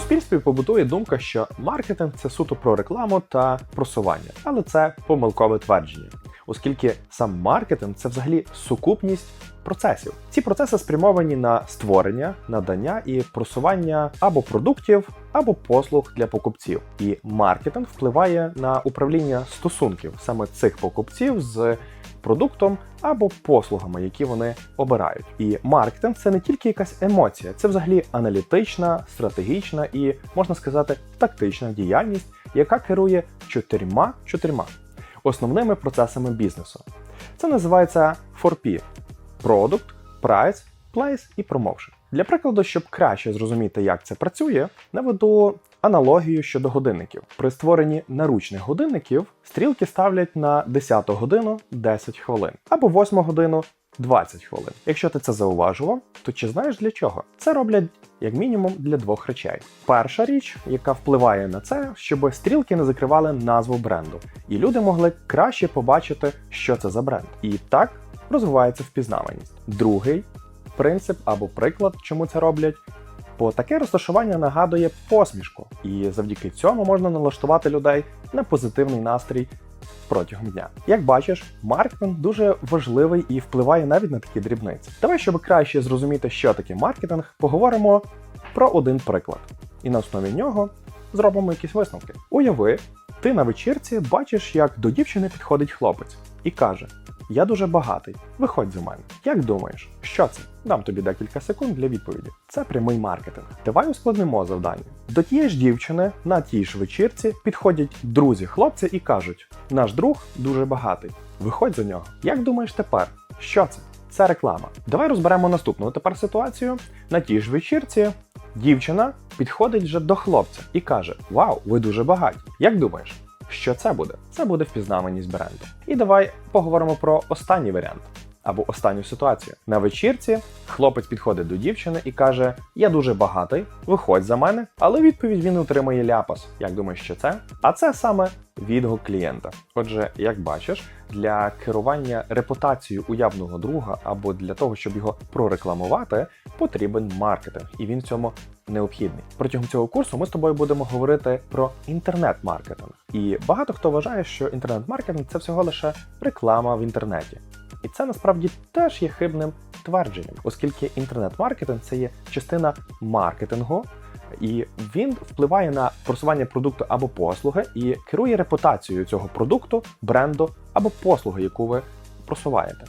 суспільстві побутує думка, що маркетинг це суто про рекламу та просування, але це помилкове твердження, оскільки сам маркетинг це взагалі сукупність процесів. Ці процеси спрямовані на створення, надання і просування або продуктів, або послуг для покупців. І маркетинг впливає на управління стосунків саме цих покупців з продуктом або послугами, які вони обирають. І маркетинг це не тільки якась емоція, це взагалі аналітична, стратегічна і можна сказати тактична діяльність, яка керує чотирма чотирма основними процесами бізнесу. Це називається 4P – Product, Price, Place і Promotion. Для прикладу, щоб краще зрозуміти, як це працює, наведу аналогію щодо годинників. При створенні наручних годинників стрілки ставлять на 10 годину 10 хвилин або 8 годину 20 хвилин. Якщо ти це зауважував, то чи знаєш для чого? Це роблять як мінімум для двох речей. Перша річ, яка впливає на це, щоб стрілки не закривали назву бренду, і люди могли краще побачити, що це за бренд. І так розвивається впізнаваність. Другий принцип або приклад, чому це роблять. Бо таке розташування нагадує посмішку, і завдяки цьому можна налаштувати людей на позитивний настрій протягом дня. Як бачиш, маркетинг дуже важливий і впливає навіть на такі дрібниці. Давай, щоб краще зрозуміти, що таке маркетинг, поговоримо про один приклад. І на основі нього зробимо якісь висновки. Уяви, ти на вечірці бачиш, як до дівчини підходить хлопець і каже: Я дуже багатий, виходь за мене. Як думаєш, що це? Дам тобі декілька секунд для відповіді. Це прямий маркетинг. Давай ускладнимо завдання. До тієї ж дівчини на тій ж вечірці підходять друзі хлопця і кажуть: наш друг дуже багатий. Виходь за нього. Як думаєш тепер? Що це? Це реклама. Давай розберемо наступну тепер ситуацію. На тій ж вечірці дівчина підходить вже до хлопця і каже: Вау, ви дуже багаті. Як думаєш? Що це буде? Це буде впізнаваність бренду. І давай поговоримо про останній варіант або останню ситуацію. На вечірці хлопець підходить до дівчини і каже: Я дуже багатий, виходь за мене, але відповідь він отримує ляпас. Як думаєш, що це? А це саме відгук клієнта. Отже, як бачиш, для керування репутацією уявного друга або для того, щоб його прорекламувати, потрібен маркетинг, і він в цьому необхідний. Протягом цього курсу ми з тобою будемо говорити про інтернет-маркетинг. І багато хто вважає, що інтернет-маркетинг це всього лише реклама в інтернеті. І це насправді теж є хибним твердженням, оскільки інтернет-маркетинг це є частина маркетингу, і він впливає на просування продукту або послуги і керує репутацією цього продукту, бренду або послуги, яку ви просуваєте.